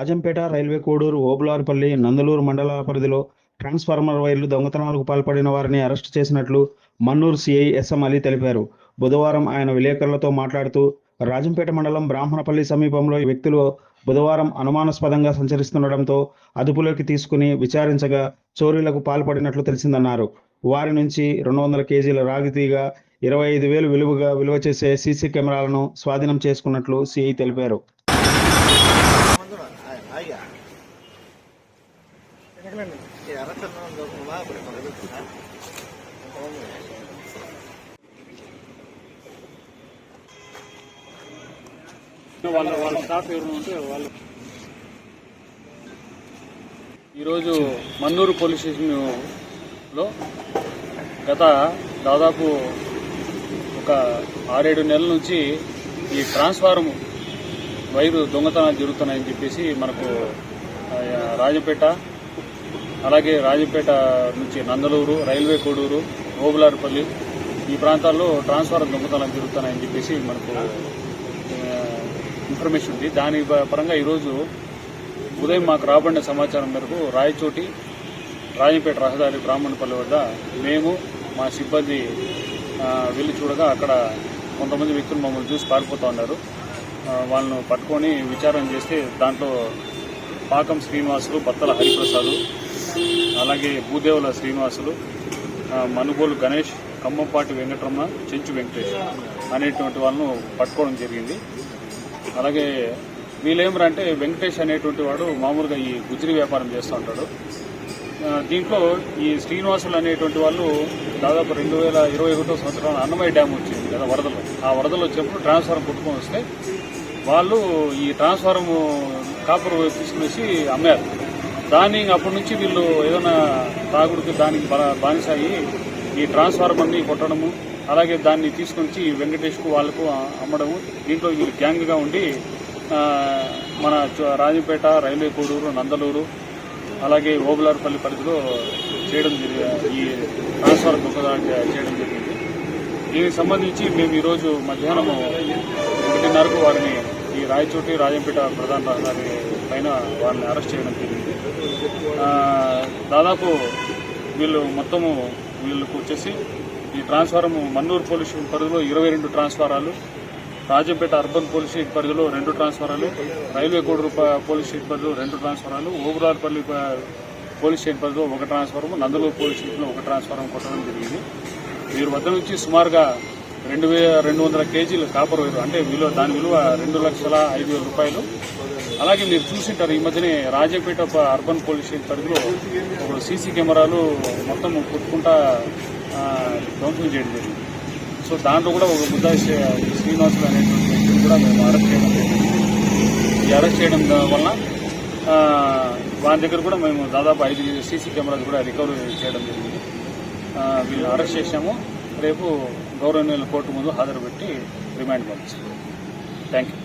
Rajampet railway Koduru Obularpalli Nandalur మండల పరిధిలో transformer వైర్లు దొంగతనాలకు పాల్పడిన వారిని అరెస్టు చేసినట్లు మన్నూరు సిఐ ఎస్ఎం అలీ తెలిపారు. బుధవారం ఆయన విలేకరులతో మాట్లాడుతూ రాజంపేట మండలం బ్రాహ్మణపల్లి సమీపంలో ఈ వ్యక్తులు బుధవారం అనుమానాస్పదంగా సంచరిస్తుండటంతో అదుపులోకి తీసుకుని విచారించగా చోరీలకు పాల్పడినట్లు తెలిసిందన్నారు. వారి నుంచి రెండు వందల కేజీల రాగి తీగ ఇరవై ఐదు వేలు విలువగా విలువ చేసే సీసీ కెమెరాలను స్వాధీనం చేసుకున్నట్లు సిఐ తెలిపారు. వాళ్ళ వాళ్ళ స్టాఫ్ ఎవరు ఉంటే వాళ్ళు. ఈరోజు మన్నూరు పోలీస్ స్టేషన్లో గత దాదాపు ఒక ఆరేడు నెలల నుంచి ఈ ట్రాన్స్ఫారం వైరు దొంగతనాలు జరుగుతున్నాయని చెప్పేసి మనకు రాజపేట అలాగే రాజంపేట నుంచి నందలూరు రైల్వే కోడూరు ఓబులారిపల్లి ఈ ప్రాంతాల్లో ట్రాన్స్ఫార్మర్ దొంగతనాలు జరుగుతున్నాయని చెప్పేసి మనకు ఇన్ఫర్మేషన్ ఉంది. దాని ప- పరంగా ఈరోజు ఉదయం మాకు రాబడిన సమాచారం మేరకు రాయచోటి రాజంపేట రహదారి బ్రాహ్మణపల్లి వద్ద మేము మా సిబ్బంది వెళ్ళి చూడగా అక్కడ కొంతమంది వ్యక్తులు మమ్మల్ని చూసి పారిపోతూ ఉన్నారు. వాళ్ళను పట్టుకొని విచారం చేస్తే దాంట్లో పాకం శ్రీనివాసులు బత్తల హరిప్రసాదు అలాగే భూదేవుల శ్రీనివాసులు మనుగోలు గణేష్ కమ్మంపాటి వెంకటరమణ చెంచు వెంకటేష్ అనేటువంటి వాళ్ళను పట్టుకోవడం జరిగింది. అలాగే వీళ్ళేమరా అంటే వెంకటేష్ అనేటువంటి వాడు మామూలుగా ఈ గుజరీ వ్యాపారం చేస్తూ ఉంటాడు. దీంట్లో ఈ శ్రీనివాసులు అనేటువంటి వాళ్ళు దాదాపు రెండు వేల ఇరవై ఒకటో సంవత్సరం అన్నమయ్య డ్యామ్ వచ్చింది కదా వరదలు. ఆ వరదలు వచ్చినప్పుడు ట్రాన్స్ఫారం పుట్టుకొని వస్తే వాళ్ళు ఈ ట్రాన్స్ఫారం కాపర్ తీసుకునేసి అమ్మారు. దాన్ని అప్పటి నుంచి వీళ్ళు ఏదైనా తాగుడుకు దానికి బా- బానిస అయ్యి ఈ ట్రాన్స్ఫార్మర్ని కొట్టడము అలాగే దాన్ని తీసుకొని వచ్చి వెంకటేష్కు వాళ్ళకు అమ్మడము. దీంట్లో వీళ్ళు గ్యాంగ్గా ఉండి మన రాజంపేట రైల్వే కోడూరు నందలూరు అలాగే ఓబులార్పల్లి పరిధిలో చేయడం జరిగింది ఈ ట్రాన్స్ఫర్ దొంగతనం చేయడం జరిగింది. దీనికి సంబంధించి మేము ఈరోజు మధ్యాహ్నం ఒకటిన్నరకు వారిని ఈ రాయచోటి రాజంపేట ప్రధాన రహదారి పైన వారిని అరెస్ట్ చేయడం జరిగింది. దాదాపు వీళ్ళు మొత్తము వీళ్ళకు వచ్చేసి ఈ ట్రాన్స్ఫారం మన్నూరు పోలీస్ పరిధిలో ఇరవై రెండు ట్రాన్స్ఫారాలు రాజంపేట అర్బన్ పోలీస్ స్టేషన్ పరిధిలో రెండు ట్రాన్స్ఫారాలు రైల్వే కోడూరు రూపాయ పోలీస్ స్టేట్ పరిధిలో రెండు ట్రాన్స్ఫారాలు ఓబురార్పల్లి పోలీస్ స్టేట్ పరిధిలో ఒక ట్రాన్స్ఫారం నందలూరు పోలీస్ స్టేషన్లో ఒక ట్రాన్స్ఫారం కొట్టడం జరిగింది. వీరి వద్ద నుంచి సుమారుగా రెండు వేల రెండు వందల కేజీలు కాపర్ వైరు అంటే విలువ దాని విలువ రెండు లక్షల ఐదు వేల రూపాయలు. అలాగే మీరు చూసింటారు ఈ మధ్యనే రాజంపేట అర్బన్ పోలీస్ స్టేషన్ పరిధిలో ఇప్పుడు సీసీ కెమెరాలు మొత్తం కొట్టుకుంటా ధ్వంసం చేయడం జరిగింది. సో దాంట్లో కూడా ఒక ముద్దా శ్రీనివాసులు అనేటువంటి వ్యక్తిని కూడా మేము అరెస్ట్ చేయడం జరిగింది. ఈ అరెస్ట్ చేయడం వలన వారి వాని దగ్గర కూడా మేము దాదాపు ఐదు సీసీ కెమెరాలు కూడా రికవరీ చేయడం జరిగింది. వీళ్ళు అరెస్ట్ చేశాము. రేపు గౌరవనీయుల కోర్టు ముందు హాజరు పెట్టి రిమాండ్ పంపిస్తాం. Thank you